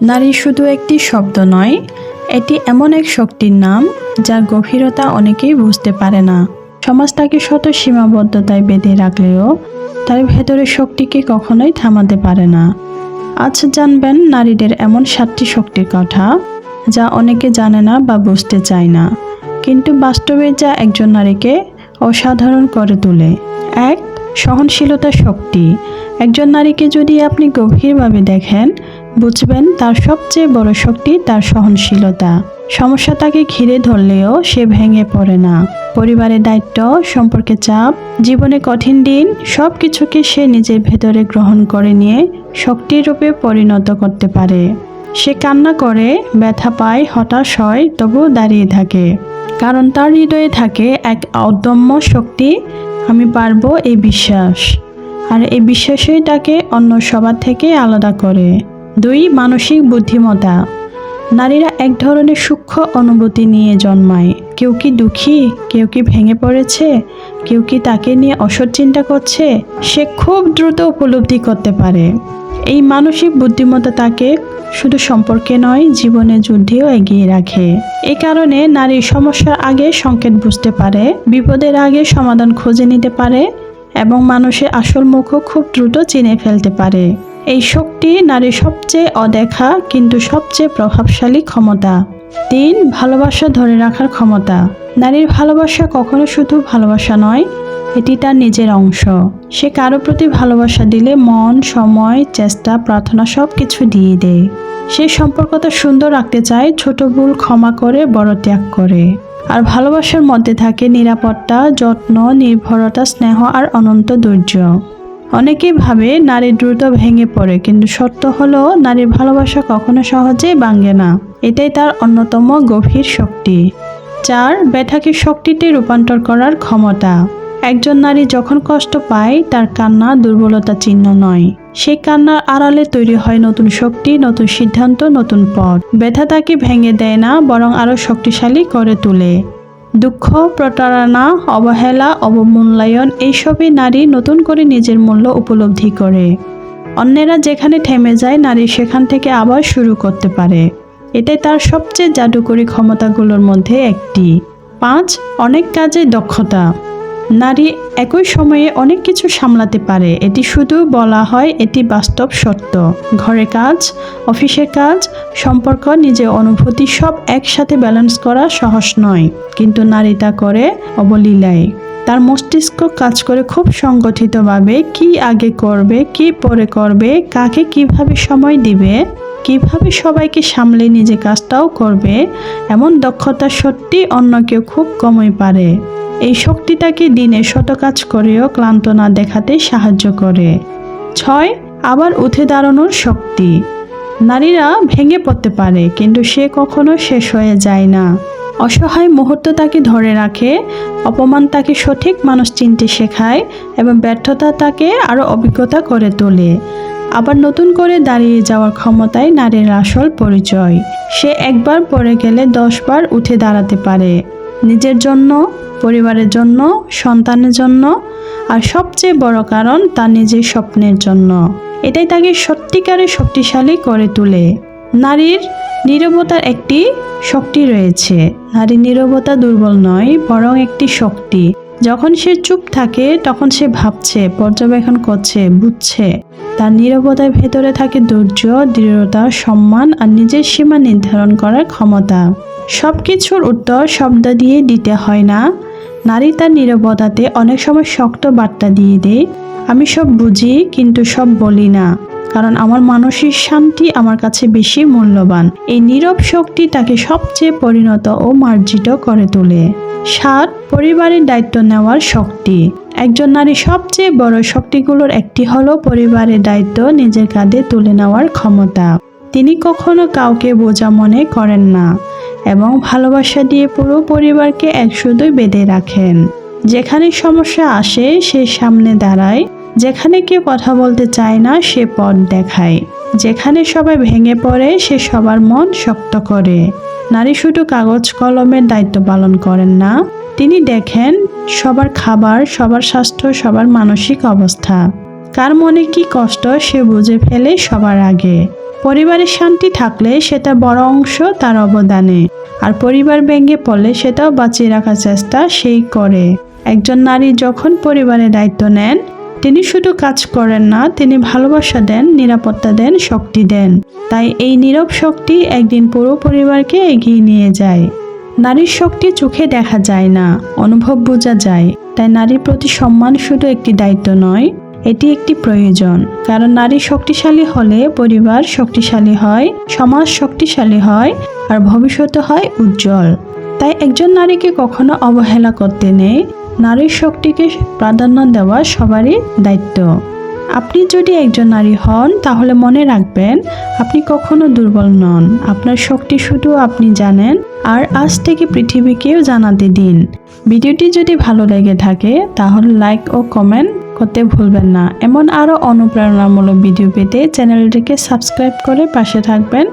নারী শুধু একটি শব্দ নয়, এটি এমন এক শক্তির নাম যার গভীরতা অনেকেই বুঝতে পারে না। সমাজ তাকে শত সীমাবদ্ধতায় বেঁধে রাখলেও তার ভেতরের শক্তিকে কখনোই থামাতে পারে না। আজ জানবেন নারীদের এমন সাতটি শক্তির কথা যা অনেকে জানে না বা বুঝতে চায় না, কিন্তু বাস্তবে যা একজন নারীকে অসাধারণ করে তোলে। এক, সহনশীলতা শক্তি। একজন নারীকে যদি আপনি গভীরভাবে দেখেন বুঝবেন, তার সবচেয়ে বড় শক্তি তার সহনশীলতা। সমস্যা তাকে ঘিরে ধরলেও সে ভেঙে পড়ে না। পরিবারের দায়িত্ব, সম্পর্কে চাপ, জীবনে কঠিন দিন সব কিছুকে সে নিজের ভেতরে গ্রহণ করে নিয়ে শক্তির রূপে পরিণত করতে পারে। সে কান্না করে, ব্যথা পায়, হতাশ হয়, তবুও দাঁড়িয়ে থাকে। কারণ তার হৃদয়ে থাকে এক অদম্য শক্তি, আমি পারব এই বিশ্বাস। আর এই বিশ্বাসই তাকে অন্য সবার থেকে আলাদা করে। দুই মানসিক বুদ্ধিমত্তা। নারীরা এক ধরনের সূক্ষ্ম অনুভূতি নিয়ে জন্মায়। কেউ কি দুঃখী? কেউ কি ভেঙে পড়েছে? কেউ কি তাকে নিয়ে অসৎ চিন্তা করছে? সে খুব দ্রুত উপলব্ধি করতে পারে। এই মানসিক বুদ্ধিমত্তা তাকে শুধু সম্পর্কে নয়, জীবনে যুদ্ধেও এগিয়ে রাখে। এই কারণে নারীর সমস্যার আগে সংকেত বুঝতে পারে, বিপদের আগে সমাধান খুঁজে নিতে পারে এবং মানুষের আসল মুখও খুব দ্রুত চিনে ফেলতে পারে। এই শক্তি নারীর সবচেয়ে অদেখা কিন্তু সবচেয়ে প্রভাবশালী ক্ষমতা। তিন, ভালোবাসা ধরে রাখার ক্ষমতা। নারীর ভালোবাসা কখনো শুধু ভালোবাসা নয়, এটি তার নিজের অংশ। সে কারও প্রতি ভালোবাসা দিলে মন, সময়, চেষ্টা, প্রার্থনা সব কিছু দিয়ে দেয়। সে সম্পর্কটা সুন্দর রাখতে চায়, ছোট ভুল ক্ষমা করে, বড় ত্যাগ করে। আর ভালোবাসার মধ্যে থাকে নিরাপত্তা, যত্ন, নির্ভরতা, স্নেহ আর অনন্ত ধৈর্য। অনেকেই ভাবে নারী দ্রুত ভেঙে পড়ে, কিন্তু সত্য হলো নারীর ভালোবাসা কখনো সহজেই ভাঙে না। এটাই তার অন্যতম গভীর শক্তি। চার ব্যথাকে শক্তিতে রূপান্তর করার ক্ষমতা। একজন নারী যখন কষ্ট পায়, তার কান্না, দুর্বলতা চিহ্ন নয়। সেই কান্নার আড়ালে তৈরি হয় নতুন শক্তি, নতুন সিদ্ধান্ত, নতুন পথ। ব্যথা তাকে ভেঙে দেয় না, বরং আরও শক্তিশালী করে তোলে। দুঃখ, প্রতারণা, অবহেলা, অবমূল্যায়ন এইসবই নারী নতুন করে নিজের মূল্য উপলব্ধি করে। অন্যেরা যেখানে থেমে যায়, নারী সেখান থেকে আবার শুরু করতে পারে। এটাই তার সবচেয়ে জাদুকরী ক্ষমতাগুলোর মধ্যে একটি। পাঁচ, অনেক কাজে দক্ষতা। নারী একই সময়ে অনেক কিছু সামলাতে পারে। এটি শুধু বলা হয় এটি বাস্তব সত্য। ঘরে কাজ অফিসের কাজ, সম্পর্ক নিজের অনুভূতি সব একসাথে ব্যালেন্স করা সহজ নয়। কিন্তু নারী তা করে অবলীলায়। তার মস্তিষ্ক কাজ করে খুব সংগঠিতভাবে কি আগে করবে, কি পরে করবে, কাকে কীভাবে সময় দিবে, কীভাবে সবাইকে সামলে নিজে কাজটাও করবে, এমন দক্ষতা সত্যি অন্য কেউ খুব কমই পারে। এই শক্তিটাকে দিনে শত কাজ করেও ক্লান্ত না দেখাতে সাহায্য করে। ছয়, আবার উঠে দাঁড়ানোর শক্তি। নারীরা ভেঙে পড়তে পারে, কিন্তু সে কখনো শেষ হয়ে যায় না। অসহায় মুহূর্ত তাকে ধরে রাখে, অপমান তাকে সঠিক মানুষ চিনতে শেখায় এবং ব্যর্থতা তাকে আরও অভিজ্ঞতা করে তোলে। আবার নতুন করে দাঁড়িয়ে যাওয়ার ক্ষমতায় নারীর আসল পরিচয়। সে একবার পড়ে গেলে দশবার উঠে দাঁড়াতে পারে। নিজের জন্য, পরিবারের জন্য, সন্তানের জন্য, আর সবচেয়ে বড় কারণ তার নিজের স্বপ্নের জন্য। এটাই তাকে সত্যিকারে শক্তিশালী করে তোলে। নারীর নিরবতার একটি শক্তি রয়েছে। নারীর নিরবতা দুর্বল নয়, বরং একটি শক্তি। যখন সে চুপ থাকে, তখন সে ভাবছে, পর্যবেক্ষণ করছে, বুঝছে। তার নীরবতার ভেতরে থাকে ধৈর্য, দৃঢ়তা, সম্মান আর নিজের সীমা নির্ধারণ করার ক্ষমতা। সব কিছুর উত্তর শব্দ দিয়ে দিতে হয় না। নারী তার নীরবতাতে অনেক সময় শক্ত বার্তা দিয়ে দেয়, আমি সব বুঝি, কিন্তু সব বলি না। কারণ আমার মানসিক শান্তি আমার কাছে বেশি মূল্যবান। এই নীরব শক্তি তাকে সবচেয়ে পরিণত ও মার্জিত করে তোলে। সাত পরিবারের দায়িত্ব নেওয়ার শক্তি। একজন নারী সবচেয়ে বড় শক্তিগুলোর একটি হলো পরিবারের দায়িত্ব নিজের কাঁধে তুলে নেওয়ার ক্ষমতা। তিনি কখনো কাউকে বোঝা মনে করেন না এবং ভালোবাসা দিয়ে পুরো পরিবারকে একশুধুই বেঁধে রাখেন। যেখানে সমস্যা আসে, সে সামনে দাঁড়ায়। যেখানে কেউ কথা বলতে চায় না, সে পথ দেখায়। যেখানে সবাই ভেঙে পড়ে, সে সবার মন শক্ত করে। নারী শুধু কাগজ কলমের দায়িত্ব পালন করেন না, তিনি দেখেন সবার খাবার, সবার স্বাস্থ্য, সবার মানসিক অবস্থা। কার মনে কি কষ্ট সে বুঝে ফেলে সবার আগে। পরিবারের শান্তি থাকলে সেটা বড় অংশ তার অবদানে, আর পরিবার ভেঙে পড়লে সেটাও বাঁচিয়ে রাখার চেষ্টা সেই করে। একজন নারী যখন পরিবারের দায়িত্ব নেন তিনি শুধু কাজ করেন না, তিনি ভালোবাসা দেন, নিরাপত্তা দেন, শক্তি দেন। তাই এই নীরব শক্তি একদিন পুরো পরিবারকে এগিয়ে নিয়ে যায়। নারীর শক্তি চোখে দেখা যায় না, অনুভব বোঝা যায়। তাই নারীর প্রতি সম্মান শুধু একটি দায়িত্ব নয়, এটি একটি প্রয়োজন। কারণ নারী শক্তিশালী হলে পরিবার শক্তিশালী হয়, সমাজ শক্তিশালী হয়, আর ভবিষ্যৎ হয় উজ্জ্বল। তাই একজন নারীকে কখনো অবহেলা করতে নেই নারীর শক্তিকে প্রাধান্য দেওয়া সবারই দায়িত্ব। আপনি যদি একজন নারী হন, তাহলে মনে রাখবেন, আপনি কখনো দুর্বল নন। আপনার শক্তি শুধু আপনি জানেন, আর আজ থেকে পৃথিবীকেও জানাতে দিন। ভিডিওটি যদি ভালো লেগে থাকে, তাহলে লাইক ও কমেন্ট করতে ভুলবেন না। এমন আরও অনুপ্রেরণামূলক ভিডিও পেতে চ্যানেলটিকে সাবস্ক্রাইব করে পাশে থাকবেন।